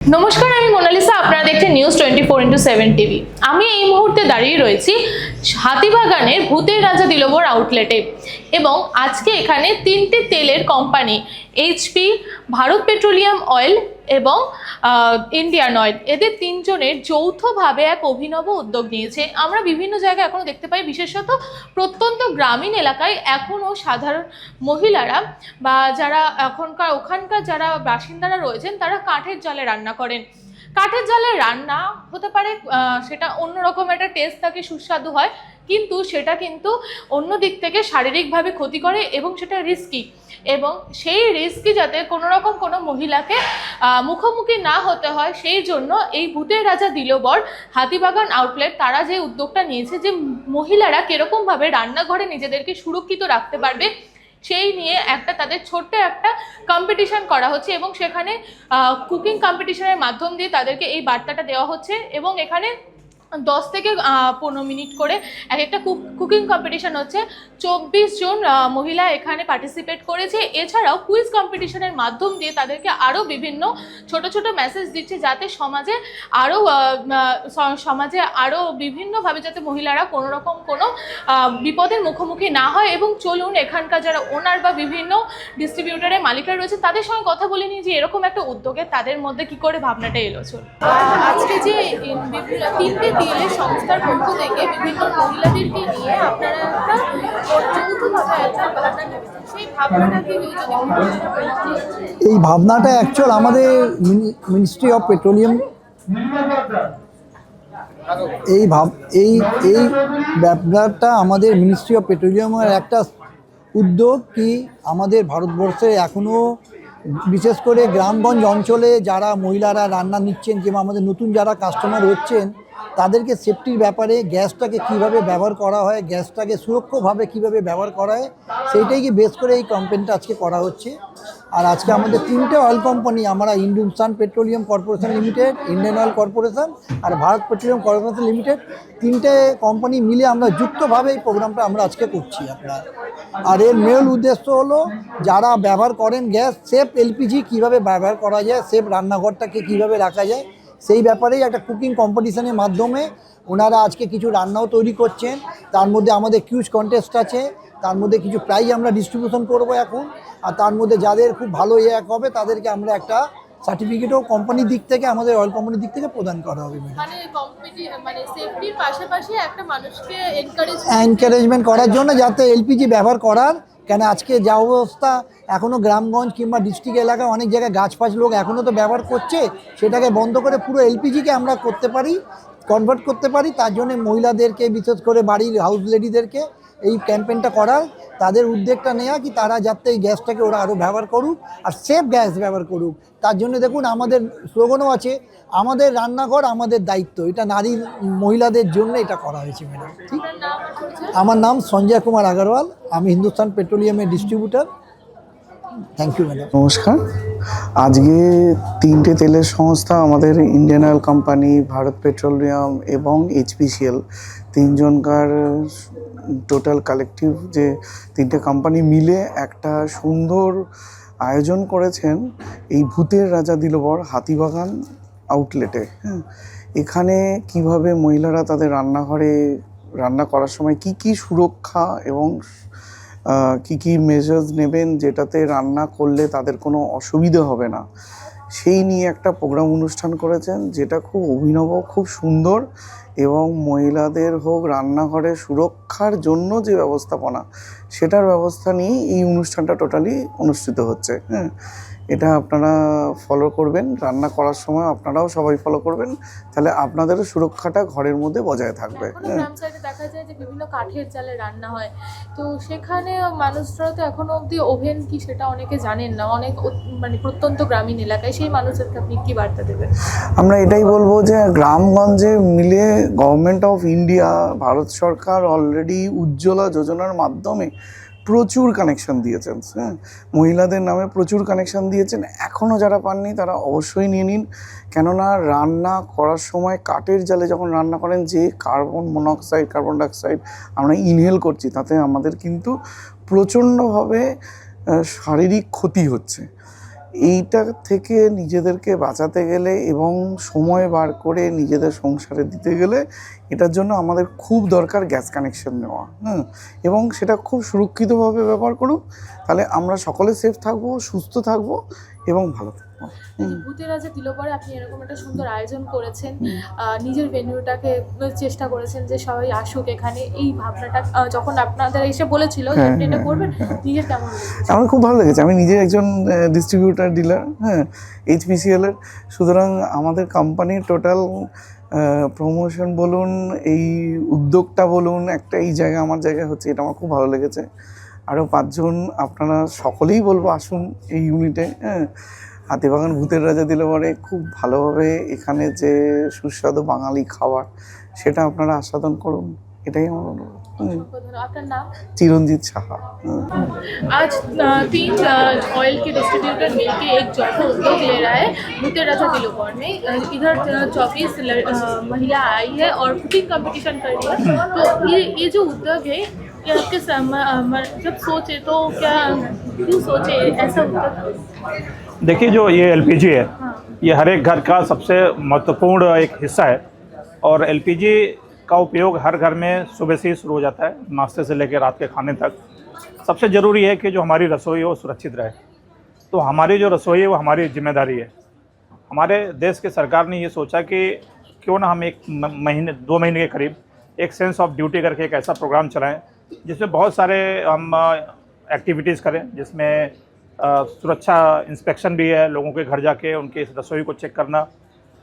নমস্কার, আমি মোনালিসা। আপনারা দেখছেন news twenty four into seven TV আমি এই মুহূর্তে দাঁড়িয়ে রয়েছি হাতিবাগানের ভূতের রাজা দিলবর আউটলেটে এবং আজকে এখানে তিনটে তেলের company HP Bharat petroleum oil এবং ইন্ডিয়ান অয়েল এদের তিনজনের যৌথভাবে এক অভিনব উদ্যোগ নিয়েছে। আমরা বিভিন্ন জায়গায় এখনও দেখতে পাই, বিশেষত প্রত্যন্ত গ্রামীণ এলাকায় এখনও সাধারণ মহিলারা বা যারা এখনকার, ওখানকার যারা বাসিন্দারা রয়েছেন, তারা কাঠের জলে রান্না করেন। কাঠের জালে রান্না হতে পারে সেটা অন্যরকম একটা টেস্ট থাকে, সুস্বাদু হয়, কিন্তু সেটা কিন্তু অন্য দিক থেকে শারীরিকভাবে ক্ষতি করে এবং সেটা রিস্কি এবং সেই রিস্কি যাতে কোনো রকম কোনো মহিলাকে মুখোমুখি না হতে হয়, সেই জন্য এই ভূতের রাজা দিলবর, হাতিবাগান আউটলেট তারা যে উদ্যোগটা নিয়েছে যে মহিলারা কীরকমভাবে রান্নাঘরে নিজেদেরকে সুরক্ষিত রাখতে পারবে সেই নিয়ে একটা তাদের ছোট্ট একটা কম্পিটিশন করা হচ্ছে এবং সেখানে কুকিং কম্পিটিশনের মাধ্যম দিয়ে তাদেরকে এই বার্তাটা দেওয়া হচ্ছে এবং এখানে দশ থেকে পনেরো মিনিট করে এক একটা কুকিং কম্পিটিশন হচ্ছে। চব্বিশ জন মহিলা এখানে পার্টিসিপেট করেছে। এছাড়াও কুইজ কম্পিটিশনের মাধ্যম দিয়ে তাদেরকে আরও বিভিন্ন ছোট ছোট মেসেজ দিচ্ছে যাতে সমাজে আরও সমাজে আরও বিভিন্নভাবে যাতে মহিলারা কোনো রকম কোনো বিপদের মুখোমুখি না হয় এবং চলুন এখানকার যারা ওনার বা বিভিন্ন ডিস্ট্রিবিউটারের মালিকরা রয়েছে, তাদের সঙ্গে কথা বলে নিই যে এরকম একটা উদ্যোগে তাদের মধ্যে কি করে ভাবনাটা এলো চল আজকে যে তিনটে তেলের সংস্থার পক্ষ থেকে বিভিন্ন মহিলাদেরকে নিয়ে আপনারা একটা যৌথভাবে একটা ভাবনা? এই ভাবনাটা অ্যাকচুয়াল আমাদের মিনিস্ট্রি অফ পেট্রোলিয়াম এই ভাব, এই এই ব্যাপারটা আমাদের মিনিস্ট্রি অফ পেট্রোলিয়ামের একটা উদ্যোগ কি আমাদের ভারতবর্ষে এখনও বিশেষ করে গ্রামগঞ্জ অঞ্চলে যারা মহিলারা রান্না নিচ্ছেন কিংবা আমাদের নতুন যারা কাস্টমার হচ্ছেন তাদেরকে সেফটির ব্যাপারে গ্যাসটাকে কীভাবে ব্যবহার করা হয়, গ্যাসটাকে সুরক্ষভাবে কীভাবে ব্যবহার করা হয়, সেইটাই কি বেস করে এই কম্পেনটা আজকে করা হচ্ছে। আর আজকে আমাদের তিনটে অয়েল কোম্পানি আমরা Hindustan petroleum corporation limited Indian oil corporation আর ভারত পেট্রোলিয়াম কর্পোরেশন লিমিটেড তিনটে কোম্পানি মিলে আমরা যুক্তভাবে এই প্রোগ্রামটা আমরা আজকে করছি আপনার। আর এর মূল উদ্দেশ্য হলো, যারা ব্যবহার করেন গ্যাস সেফ এলপিজি কীভাবে ব্যবহার করা যায় সেফ রান্নাঘরটাকে কীভাবে রাখা যায় সেই ব্যাপারেই একটা কুকিং কম্পিটিশনের মাধ্যমে ওনারা আজকে কিছু রান্নাও তৈরি করছেন। তার মধ্যে আমাদের কিউজ কন্টেস্ট আছে। তার মধ্যে কিছু প্রাইজ আমরা ডিস্ট্রিবিউশন করব এখন। আর তার মধ্যে যাদের খুব ভালো ইয়ে হবে তাদেরকে আমরা একটা সার্টিফিকেটও কোম্পানির দিক থেকে আমাদের অয়েল কোম্পানির দিক থেকে প্রদান করা হবে মানে মানে এনকারেজমেন্ট করার জন্য যাতে এলপিজি ব্যবহার করার কেন আজকে যা অবস্থা? এখনও গ্রামগঞ্জ কিংবা ডিস্ট্রিক্ট এলাকায় অনেক জায়গায় গাছ ফাছ লোক এখনও তো ব্যবহার করছে, সেটাকে বন্ধ করে পুরো এলপিজিকে আমরা করতে পারি কনভার্ট করতে পারি, তার জন্য মহিলাদেরকে, বিশেষ করে বাড়ির হাউস লেডিদেরকে এই ক্যাম্পেনটা করার তাদের উদ্যোগটা নেওয়া কি তারা যাতে এই গ্যাসটাকে ওরা আরও ব্যবহার করুক আর সেফ গ্যাস ব্যবহার করুক। তার জন্য দেখুন আমাদের স্লোগানও আছে, আমাদের রান্নাঘর আমাদের দায়িত্ব। এটা নারীর মহিলাদের জন্য এটা করা হয়েছে ম্যাডাম ঠিক? আমার নাম সঞ্জয় কুমার আগরওয়াল, আমি হিন্দুস্তান পেট্রোলিয়ামের ডিস্ট্রিবিউটর থ্যাংক ইউ ম্যাডাম নমস্কার। আজকে তিনটে তেলের সংস্থা, আমাদের Indian oil company Bharat petroleum এবং এইচপিসিএল তিনজনকার টোটাল কালেকটিভ যে তিনটে কোম্পানি মিলে একটা সুন্দর আয়োজন করেছেন এই ভূতের রাজা দিলবর হাতিবাগান আউটলেটে হ্যাঁ। এখানে কীভাবে মহিলারা তাদের রান্নাঘরে রান্না করার সময় কি কি সুরক্ষা এবং কি কি মেজার্স নেবেন যেটাতে রান্না করলে তাদের কোনো অসুবিধে হবে না? সেই নিয়ে একটা প্রোগ্রাম অনুষ্ঠান করেছেন যেটা খুব অভিনব, খুব সুন্দর এবং মহিলাদের হোক রান্নাঘরে সুরক্ষার জন্য যে ব্যবস্থাপনা, সেটার ব্যবস্থা নিয়ে এই অনুষ্ঠানটা টোটালি অনুষ্ঠিত হচ্ছে। হ্যাঁ। এটা আপনারা ফলো করবেন। রান্না করার সময় আপনারাও সবাই ফলো করবেন। তাহলে আপনাদেরও সুরক্ষাটা ঘরের মধ্যে বজায় থাকবে। হ্যাঁ। গ্রাম সাইডে দেখা যায় যে বিভিন্ন কাঠের জালে রান্না হয়। তো সেখানে মানুষরা তো এখনও অবধি ওভেন কি সেটা অনেকে জানেন না। অনেক মানে প্রত্যন্ত গ্রামীণ এলাকায় সেই মানুষদেরকে আপনি কি বার্তা দেবেন? আমরা এটাই বলব যে গ্রামগঞ্জে মিলে গভর্নমেন্ট অফ ইন্ডিয়া ভারত সরকার অলরেডি উজ্জ্বলা যোজনার মাধ্যমে প্রচুর কানেকশন দিয়েছেন হ্যাঁ? মহিলাদের নামে প্রচুর কানেকশন দিয়েছেন। এখনও যারা পাননি, তারা অবশ্যই নিয়ে নিন। কেননা রান্না করার সময় কাঠের জালে যখন রান্না করেন, যে কার্বন মনোক্সাইড কার্বন ডাইঅক্সাইড আমরা ইনহেল করছি, তাতে আমাদের কিন্তু প্রচণ্ডভাবে শারীরিক ক্ষতি হচ্ছে। এইটা থেকে নিজেদেরকে বাঁচাতে গেলে এবং সময় বার করে নিজেদের সংসারে দিতে গেলে এটার জন্য আমাদের খুব দরকার গ্যাস কানেকশন নেওয়া হ্যাঁ এবং সেটা খুব সুরক্ষিতভাবে ব্যবহার করুন তাহলে আমরা সকলে সেফ থাকব সুস্থ থাকব এবং ভালো থাকব হুম। ভূতের রাজা দিল আপনি এরকম একটা সুন্দর আয়োজন করেছেন নিজের ভেন্যুটাকে চেষ্টা করেছেন যে সবাই আসুক এখানে এই ভাবনাটা যখন আপনাদের এসে বলেছিল যে হ্যাঁ, আপনি এটা হ্যাঁ, করবেন নিজের কেমন আমার খুব ভালো লেগেছে আমি নিজে একজন ডিস্ট্রিবিউটার ডিলার হ্যাঁ এইচপিসিএল এর সুতরাং আমাদের কোম্পানির টোটাল প্রমোশন বলুন, এই উদ্যোগটা বলুন, একটা এই জায়গা, আমার জায়গা হচ্ছে, এটা আমার খুব ভালো লেগেছে। আরও পাঁচজন, আপনারা সকলেই বলব আসুন এই ইউনিটে হ্যাঁ। হাতিবাগান ভূতের রাজা দিলে পরে খুব ভালোভাবে এখানে যে সুস্বাদু বাঙালি খাবার, সেটা আপনারা আস্বাদন করুন। এটাই আমার অনুরোধ হুম। অসংখ্য ধন্যবাদ। আপনার নাম চিরঞ্জিত সাহা হুম। आज अ, तीन अ, ऑयल के डिस्ट्रीब्यूटर मिलके एक चौथा उद्योग ले रहा है भूते राजा दिलोगौर में अ, इधर चौबीस महिला आई है और कुकिंग कंपटीशन कर रही है तो ये ये जो उद्योग है ये आपके सम- अ, म- जब सोचे तो क्या क्यों सोचे ऐसा उद्योग देखिए जो ये एलपीजी है हाँ ये हर एक घर का सबसे महत्वपूर्ण एक हिस्सा है और एलपीजी का उपयोग हर घर में सुबह से ही शुरू हो जाता है, नाश्ते से लेकर रात के खाने तक। सबसे ज़रूरी है कि जो हमारी रसोई है वो सुरक्षित रहे। तो हमारी जो रसोई है वो हमारी ज़िम्मेदारी है। हमारे देश की सरकार ने ये सोचा कि क्यों ना हम एक महीने, दो महीने के करीब एक सेंस ऑफ़ ड्यूटी करके एक ऐसा प्रोग्राम चलाएँ, जिसमें बहुत सारे हम एक्टिविटीज़ करें, जिसमें सुरक्षा इंस्पेक्शन भी है, लोगों के घर जाके उनके रसोई को चेक करना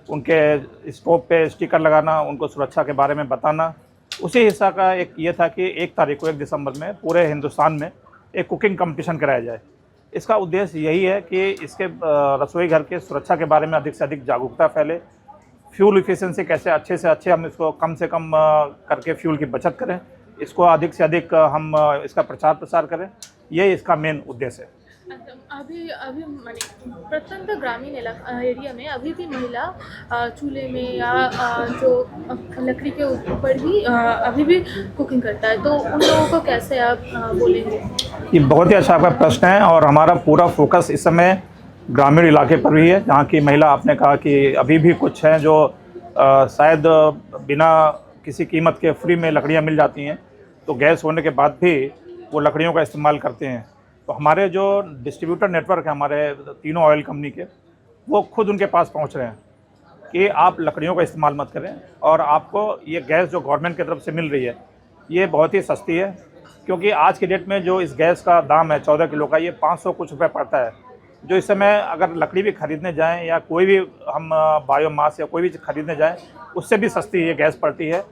उनके स्टोव पे स्टिकर लगाना, उनको सुरक्षा के बारे में बताना। उसी हिस्सा का एक ये था कि एक तारीख को, एक दिसंबर में, पूरे हिंदुस्तान में एक कुकिंग कंपटीशन कराया जाए। इसका उद्देश्य यही है कि इसके रसोई घर के सुरक्षा के बारे में अधिक से अधिक जागरूकता फैले। फ्यूल इफिशेंसी कैसे अच्छे से अच्छे हम इसको कम से कम करके फ्यूल की बचत करें। इसको अधिक से अधिक हम इसका प्रचार प्रसार करें। ये इसका मेन उद्देश्य है। अभी अभी माने प्रत्यंत ग्रामीण इलाका एरिया में अभी भी महिला चूल्हे में या जो लकड़ी के ऊपर ही अभी भी कुकिंग करता है। तो उन लोगों को कैसे आप बोलेंगे? ये बहुत ही अच्छा आपका प्रश्न है और हमारा पूरा फोकस इस समय ग्रामीण इलाके पर भी है जहाँ की महिला आपने कहा कि अभी भी कुछ हैं जो अ, शायद बिना किसी कीमत के फ्री में लकड़ियाँ मिल जाती हैं। तो गैस होने के बाद भी वो लकड़ियों का इस्तेमाल करते हैं। तो हमारे जो डिस्ट्रीब्यूटर नेटवर्क है, हमारे तीनों ऑयल कंपनी के, वो खुद उनके पास पहुँच रहे हैं कि आप लकड़ियों का इस्तेमाल मत करें और आपको ये गैस जो गवर्नमेंट की तरफ़ से मिल रही है, ये बहुत ही सस्ती है। क्योंकि आज की डेट में जो इस गैस का दाम है, चौदह किलो का, ये पाँच सौ कुछ रुपये पड़ता है। जो इस समय अगर लकड़ी भी खरीदने जाएँ या कोई भी हम बायोमास या कोई भी खरीदने जाएँ, उससे भी सस्ती ये गैस पड़ती है।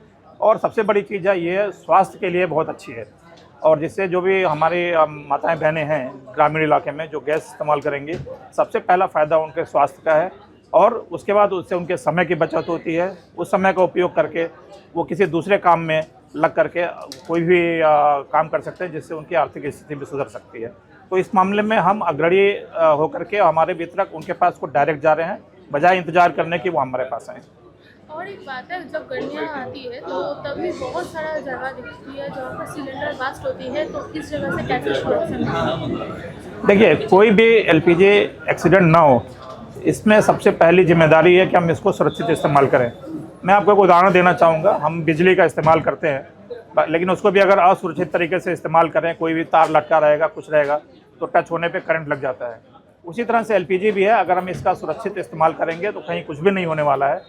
और सबसे बड़ी चीज़ है, ये स्वास्थ्य के लिए बहुत अच्छी है। और जिससे जो भी हमारी माताएँ बहनें हैं ग्रामीण इलाके में जो गैस इस्तेमाल करेंगी सबसे पहला फ़ायदा उनके स्वास्थ्य का है और उसके बाद उससे उनके समय की बचत होती है। उस समय का उपयोग करके वो किसी दूसरे काम में लग करके कोई भी अ, काम कर सकते हैं जिससे उनकी आर्थिक स्थिति भी सुधर सकती है। तो इस मामले में हम अग्रणी होकर के हमारे वितरक उनके पास को डायरेक्ट जा रहे हैं बजाय इंतज़ार करने की वो हमारे पास आए। और एक बात है, जब गर्मियाँ आती है तो तभी बहुत सारा जगह दिखती है जहाँ पर सिलेंडर बास्ट होती है तो इस जगह से कैसे देखिए, कोई भी एलपीजी एक्सीडेंट ना हो, इसमें सबसे पहली ज़िम्मेदारी है कि हम इसको सुरक्षित इस्तेमाल करें। मैं आपको एक उदाहरण देना चाहूँगा, हम बिजली का इस्तेमाल करते हैं लेकिन उसको भी अगर असुरक्षित तरीके से इस्तेमाल करें, कोई भी तार लटका रहेगा, कुछ रहेगा तो टच होने पे करंट लग जाता है। उसी तरह से एलपीजी भी है, अगर हम इसका सुरक्षित इस्तेमाल करेंगे तो कहीं कुछ भी नहीं होने वाला है।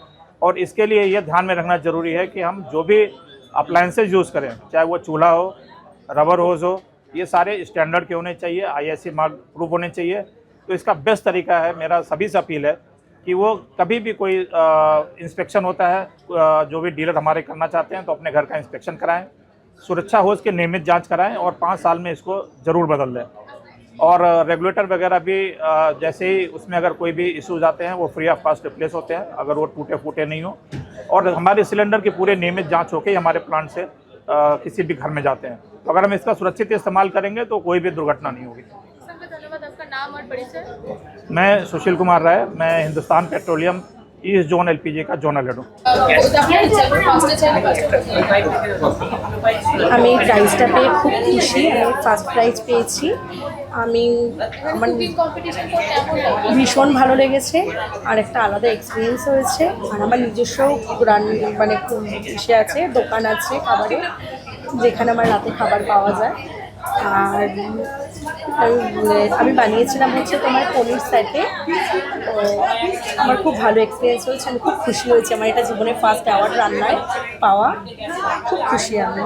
और इसके लिए ये ध्यान में रखना ज़रूरी है कि हम जो भी अप्लायंसेज यूज़ करें चाहे वो चूल्हा हो रबर होज हो ये सारे स्टैंडर्ड के होने चाहिए आईएससी मार्क प्रूफ होने चाहिए। तो इसका बेस्ट तरीका है मेरा सभी से अपील है कि वो कभी भी कोई इंस्पेक्शन होता है अ, जो भी डीलर हमारे करना चाहते हैं तो अपने घर का इंस्पेक्शन कराएँ सुरक्षा होज की नियमित जाँच कराएँ और पाँच साल में इसको ज़रूर बदल दें। और रेगुलेटर वगैरह भी जैसे ही उसमें अगर कोई भी इश्यूज़ आते हैं वो फ्री ऑफ़ कॉस्ट रिप्लेस होते हैं अगर वो टूटे फूटे नहीं हो। और हमारे सिलेंडर की पूरे नियमित जाँच होकर ही हमारे प्लांट से किसी भी घर में जाते हैं। तो अगर हम इसका सुरक्षित इस्तेमाल करेंगे तो कोई भी दुर्घटना नहीं होगी। धन्यवाद आपका नाम और परिचय? मैं सुशील कुमार राय मैं Hindustan petroleum east zone LPG का जोनल हेड हूँ আমি প্রাইজটা পেয়ে খুব খুশি আমি ফার্স্ট প্রাইজ পেয়েছি আমি আমার ভীষণ ভালো লেগেছে আর একটা আলাদা এক্সপিরিয়েন্স হয়েছে আর আমার নিজস্ব রান মানে ইসে আছে দোকান আছে খাবারের যেখানে আমার রাতে খাবার পাওয়া যায় আর আমি- আমি বানিয়েছিলাম হচ্ছে তোমার পনির সাথে তো আমার খুব ভালো এক্সপিরিয়েন্স হয়েছে, আমি খুব খুশি হয়েছি। আমার এটা জীবনের ফার্স্ট অ্যাওয়ার্ড রান্নায় পাওয়া। খুব খুশি আমি।